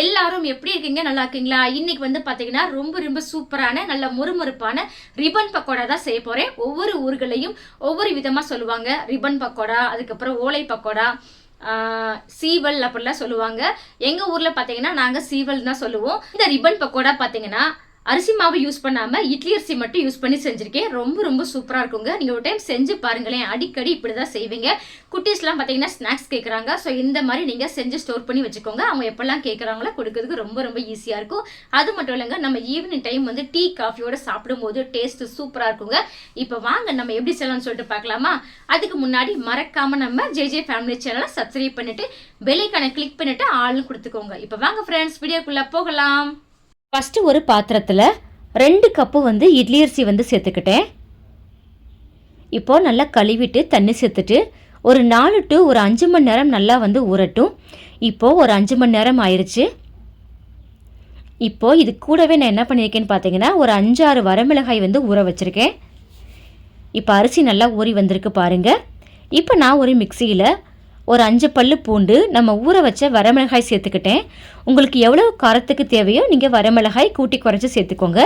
எல்லாரும் எப்படி இருக்கீங்க? நல்லா இருக்கீங்களா? இன்னைக்கு வந்து பார்த்தீங்கன்னா ரொம்ப ரொம்ப சூப்பரான நல்ல முறுமுறுப்பான ரிப்பன் பக்கோடா தான் செய்ய போறேன். ஒவ்வொரு ஊர்களையும் ஒவ்வொரு விதமா சொல்லுவாங்க. ரிப்பன் பக்கோடா அதுக்கப்புறம் ஓலை பக்கோடா சீவல் அப்படிலாம் சொல்லுவாங்க. எங்க ஊர்ல பாத்தீங்கன்னா நாங்க சீவல் தான் சொல்லுவோம். இந்த ரிப்பன் பக்கோடா பாத்தீங்கன்னா அரிசி மாவு யூஸ் பண்ணாமல் இட்லி அரிசி மட்டும் யூஸ் பண்ணி செஞ்சிருக்கேன். ரொம்ப ரொம்ப சூப்பராக இருக்குங்க. நீங்கள் ஒரு டைம் செஞ்சு பாருங்களேன். அடிக்கடி இப்படி தான் செய்வீங்க குட்டீஸ்லாம் பார்த்தீங்கன்னா ஸ்நாக்ஸ் கேட்குறாங்க ஸோ இந்த மாதிரி நீங்கள் செஞ்சு ஸ்டோர் பண்ணி வச்சுக்கோங்க. அவங்க எப்பெல்லாம் கேட்குறாங்களோ கொடுக்கறதுக்கு ரொம்ப ரொம்ப ஈஸியாக இருக்கும். அது மட்டும் இல்லைங்க நம்ம ஈவினிங் டைம் வந்து டீ காஃபியோட சாப்பிடும்போது டேஸ்ட் சூப்பராக இருக்குங்க. இப்போ வாங்க நம்ம எப்படி செய்யலாம்னு சொல்லிட்டு பார்க்கலாமா? அதுக்கு முன்னாடி மறக்காமல் நம்ம ஜேஜே ஃபேமிலி சேனலை சப்ஸ்கிரைப் பண்ணிவிட்டு பெல்லைக்கான கிளிக் பண்ணிவிட்டு ஆள்னு கொடுத்துக்கோங்க. இப்போ வாங்க ஃப்ரெண்ட்ஸ் வீடியோக்குள்ளே போகலாம். ஃபஸ்ட்டு ஒரு பாத்திரத்தில் ரெண்டு கப்பு வந்து இட்லி அரிசி வந்து சேர்த்துக்கிட்டேன். இப்போது நல்லா கழுவிட்டு தண்ணி சேர்த்துட்டு ஒரு நாலு டு ஒரு அஞ்சு மணி நேரம் நல்லா வந்து ஊறட்டும். இப்போது ஒரு அஞ்சு மணி நேரம் ஆயிடுச்சு இப்போது இது கூடவே நான் என்ன பண்ணியிருக்கேன்னு பார்த்தீங்கன்னா ஒரு அஞ்சாறு வரமிளகாய் வந்து ஊற வச்சுருக்கேன். இப்போ அரிசி நல்லா ஊறி வந்திருக்கு பாருங்கள் இப்போ நான் ஒரு மிக்சியில் ஒரு அஞ்சு பல்லு பூண்டு நம்ம ஊற வச்ச வரமிளகாய் சேர்த்துக்கிட்டேன். உங்களுக்கு எவ்வளோ காரத்துக்கு தேவையோ நீங்கள் வரமிளகாய் கூட்டி குறைச்சி சேர்த்துக்கோங்க.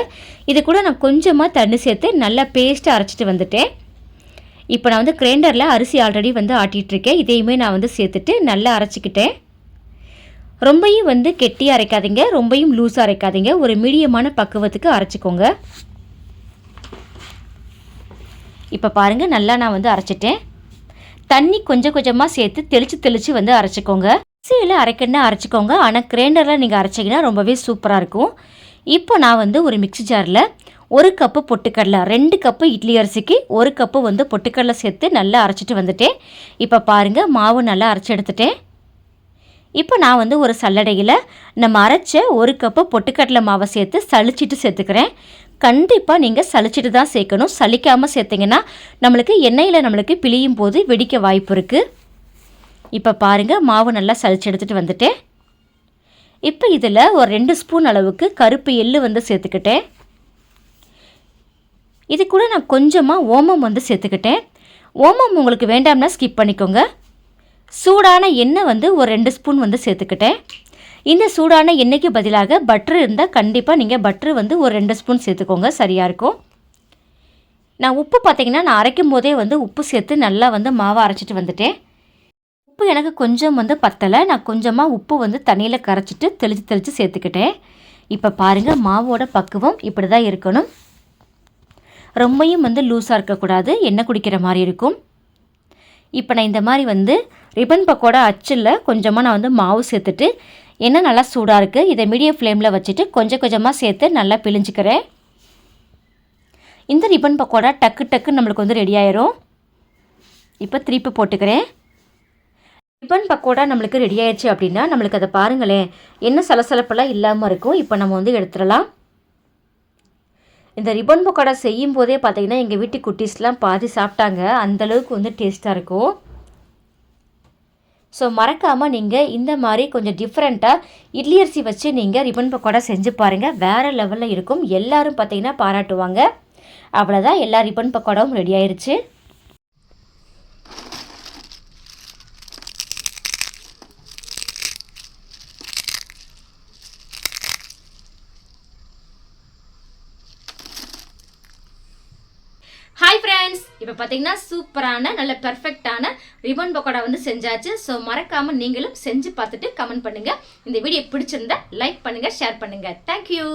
இது கூட நான் கொஞ்சமாக தண்ணி சேர்த்து நல்லா பேஸ்ட்டு அரைச்சிட்டு வந்துட்டேன். இப்போ நான் வந்து கிரைண்டரில் அரிசி ஆல்ரெடி வந்து ஆட்டிகிட்ருக்கேன் இதையுமே நான் வந்து சேர்த்துட்டு நல்லா அரைச்சிக்கிட்டேன். ரொம்பையும் வந்து கெட்டியாக அரைக்காதீங்க. ரொம்பையும் லூஸாக அரைக்காதீங்க. ஒரு மீடியமான பக்குவத்துக்கு அரைச்சிக்கோங்க. இப்போ பாருங்கள் நல்லா நான் வந்து அரைச்சிட்டேன். தண்ணி கொஞ்சம் கொஞ்சமாக சேர்த்து தெளித்து தெளித்து வந்து அரைச்சிக்கோங்க. மிக்சியில் அரைக்கணும்னா அரைச்சிக்கோங்க. ஆனால் கிரைண்டரில் நீங்கள் அரைச்சிங்கன்னா ரொம்பவே சூப்பராக இருக்கும். இப்போ நான் வந்து ஒரு மிக்ஸி ஜாரில் ஒரு கப்பு பொட்டுக்கடலை ரெண்டு கப்பு இட்லி அரிசிக்கு ஒரு கப்பு வந்து பொட்டுக்கடலை சேர்த்து நல்லா அரைச்சிட்டு வந்துட்டேன். இப்போ பாருங்கள் மாவு நல்லா அரைச்சி எடுத்துட்டேன். இப்போ நான் வந்து ஒரு சல்லடையில் நம்ம அரைச்ச ஒரு கப்பு பொட்டுக்கடலை மாவை சேர்த்து சளிச்சிட்டு சேர்த்துக்கிறேன். கண்டிப்பாக நீங்கள் சளிச்சிட்டு தான் சேர்க்கணும். சலிக்காமல் சேர்த்திங்கன்னா நம்மளுக்கு எண்ணெயில் நம்மளுக்கு பிழியும் போது வெடிக்க வாய்ப்பு இருக்குது இப்போ பாருங்கள் மாவு நல்லா சளிச்சு எடுத்துகிட்டு வந்துட்டேன். இப்போ இதில் ஒரு ரெண்டு ஸ்பூன் அளவுக்கு கருப்பு எள்ளு வந்து சேர்த்துக்கிட்டேன். இது கூட நான் கொஞ்சமாக ஓமம் வந்து சேர்த்துக்கிட்டேன். ஓமம் உங்களுக்கு வேண்டாம்னா ஸ்கிப் பண்ணிக்கோங்க. சூடான எண்ணெய் வந்து ஒரு ரெண்டு ஸ்பூன் வந்து சேர்த்துக்கிட்டேன். இந்த சூடான எண்ணெய்க்கு பதிலாக பட்ரு இருந்தால் கண்டிப்பாக நீங்கள் பட்ரு வந்து ஒரு ரெண்டு ஸ்பூன் சேர்த்துக்கோங்க. சரியாக இருக்கும். நான் உப்பு பார்த்தீங்கன்னா நான் அரைக்கும் போதே வந்து உப்பு சேர்த்து நல்லா வந்து மாவை அரைச்சிட்டு வந்துட்டேன். உப்பு எனக்கு கொஞ்சம் வந்து பத்தலை. நான் கொஞ்சமாக உப்பு வந்து தண்ணியில் கரைச்சிட்டு தெளித்து தெளித்து சேர்த்துக்கிட்டேன். இப்போ பாருங்கள் மாவோட பக்குவம் இப்படி தான் இருக்கணும். ரொம்பையும் வந்து லூஸாக இருக்கக்கூடாது. எண்ணெய் குடிக்கிற மாதிரி இருக்கும். இப்போ நான் இந்த மாதிரி வந்து ரிப்பன் பக்கோட அச்சில் கொஞ்சமாக நான் வந்து மாவு சேர்த்துட்டு எண்ணெய் நல்லா சூடாக இருக்குது இதை மீடியம் ஃப்ளேமில் வச்சுட்டு கொஞ்சம் கொஞ்சமாக சேர்த்து நல்லா பிழிஞ்சிக்கிறேன். இந்த ரிப்பன் பக்கோடா டக்கு டக்கு நம்மளுக்கு வந்து ரெடி ஆயிரும். இப்போ திருப்பி போட்டுக்கிறேன். ரிப்பன் பக்கோடா நம்மளுக்கு ரெடி ஆயிடுச்சு அப்படின்னா நம்மளுக்கு அதை பாருங்களேன். என்ன சலசலப்பெல்லாம் இல்லாமல் இருக்கும். இப்போ நம்ம வந்து எடுத்துடலாம். இந்த ரிப்பன் பக்கோடா செய்யும் போதே பார்த்தீங்கன்னா எங்கள் வீட்டு குட்டீஸ்லாம் பாதி சாப்பிட்டாங்க. அந்தளவுக்கு வந்து டேஸ்ட்டாக இருக்கும். ஸோ மறக்காமல் நீங்கள் இந்த மாதிரி கொஞ்சம் டிஃப்ரெண்ட்டாக இட்லி அரிசி வச்சு நீங்கள் ரிப்பன் பக்கோடா செஞ்சு பாருங்கள் வேறு லெவலில் இருக்கும். எல்லோரும் பார்த்தீங்கன்னா பாராட்டுவாங்க. அவ்வளோதான் எல்லா ரிப்பன் பக்கோடாவும் ரெடி ஆயிடுச்சு ஃப்ரெண்ட்ஸ் இப்போ பார்த்தீங்கன்னா சூப்பரான நல்ல பெர்ஃபெக்டான ரிபன் பக்கோடா வந்து செஞ்சாச்சு. ஸோ மறக்காமல் நீங்களும் செஞ்சு பார்த்துட்டு கமெண்ட் பண்ணுங்க. இந்த வீடியோ பிடிச்சிருந்தா லைக் பண்ணுங்கள் ஷேர் பண்ணுங்கள் தேங்க்யூ